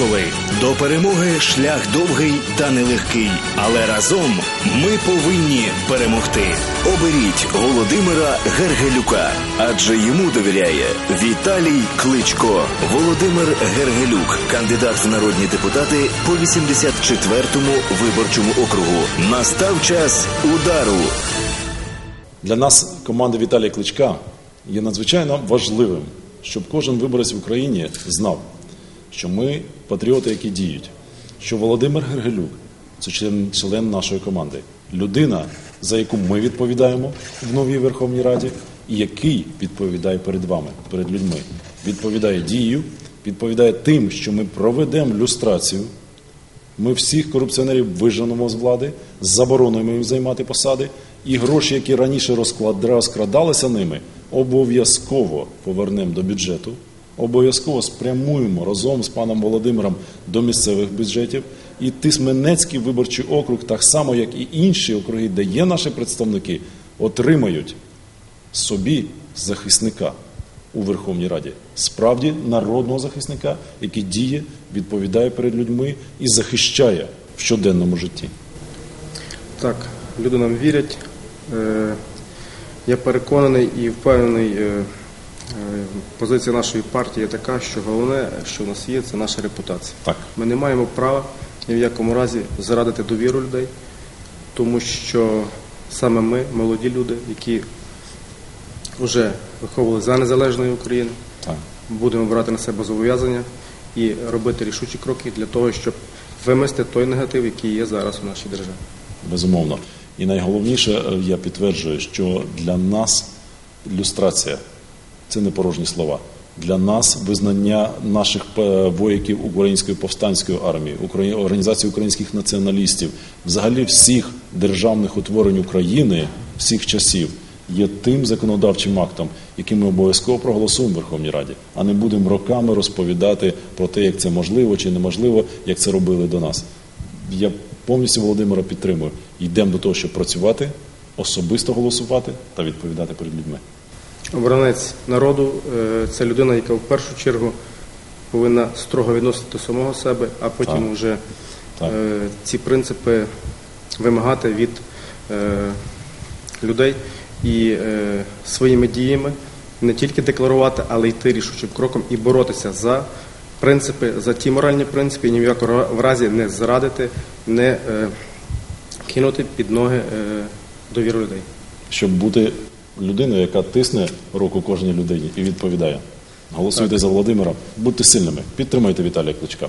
Інколи до перемоги шлях довгий та нелегкий, але разом ми повинні перемогти. Оберіть Володимира Гергелюка, адже йому довіряє Віталій Кличко. Володимир Гергелюк, кандидат в народні депутати по 84-му виборчому округу. Настав час удару. Для нас команда Віталія Кличка є надзвичайно важливим, щоб кожен виборець в Україні знав, що ми патріоти, які діють, що Володимир Гергелюк це член, член нашої команди, людина, за яку ми відповідаємо в новій Верховній Раді, і який відповідає перед вами, перед людьми. Відповідає дією, відповідає тим, що ми проведемо люстрацію. Ми всіх корупціонерів виженемо з влади, заборонуємо їм займати посади, і гроші, які раніше розкрадалися ними, обов'язково повернемо до бюджету, обов'язково спрямуємо разом з паном Володимиром до місцевих бюджетів. І Тисменецький виборчий округ, так само як і інші округи, де є наші представники, отримають собі захисника у Верховній Раді. Справді народного захисника, який діє, відповідає перед людьми і захищає в щоденному житті. Так, люди нам вірять. Е, Я переконаний і впевнений, е, позиція нашої партії така, що головне, що в нас є, це наша репутація. Так. Ми не маємо права ні в якому разі зрадити довіру людей, тому що саме ми, молоді люди, які вже виховували за незалежної України, Так. будемо брати на себе зобов'язання і робити рішучі кроки для того, щоб вимести той негатив, який є зараз у нашій державі. Безумовно. І найголовніше, е, я підтверджую, що для нас люстрація це не порожні слова. Для нас визнання наших е, вояків Української повстанської армії, організації українських націоналістів, взагалі всіх державних утворень України всіх часів є тим законодавчим актом, який ми обов'язково проголосуємо в Верховній Раді, а не будемо роками розповідати про те, як це можливо чи неможливо, як це робили до нас. Я повністю Володимира підтримую. Йдемо до того, щоб працювати, особисто голосувати та відповідати перед людьми. Оборонець народу е, це людина, яка в першу чергу повинна строго відносити до самого себе, а потім Так. вже Так. е, ці принципи вимагати від е, людей і своїми діями не тільки декларувати, але йти рішучим кроком і боротися за принципи, за ті моральні принципи, і ні в якому разі не зрадити, не кинути під ноги довіру людей. Щоб бути людиною, яка тисне руку кожній людині і відповідає. Голосуйте за Володимира, будьте сильними, підтримайте Віталія Кличка.